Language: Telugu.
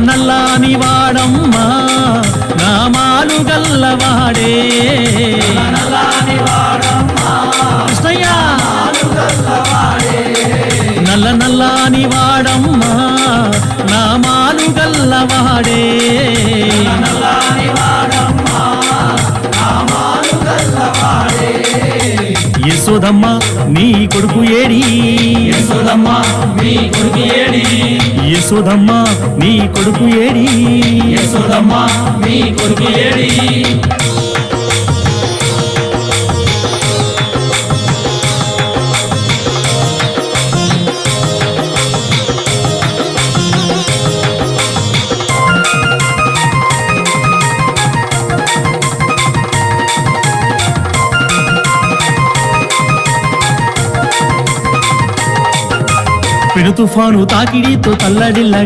నల్లని వాడమ్మా నామాలు గల్లవాడే. కృష్ణయ్య నల్ల నల్లని వాడమ్మా నామాలు గల్లవాడే. యశోదమ్మ నీ కొడుకు ఏడి. యశోదమ్మ నీ కొడుకు ఏడి. యశోదమ్మ మీ కొడుకు ఏడి? యశోదమ్మ మీ కొడుకు ఏడి? పెను తుఫాను తాకిడితో తల్లడిల్లగా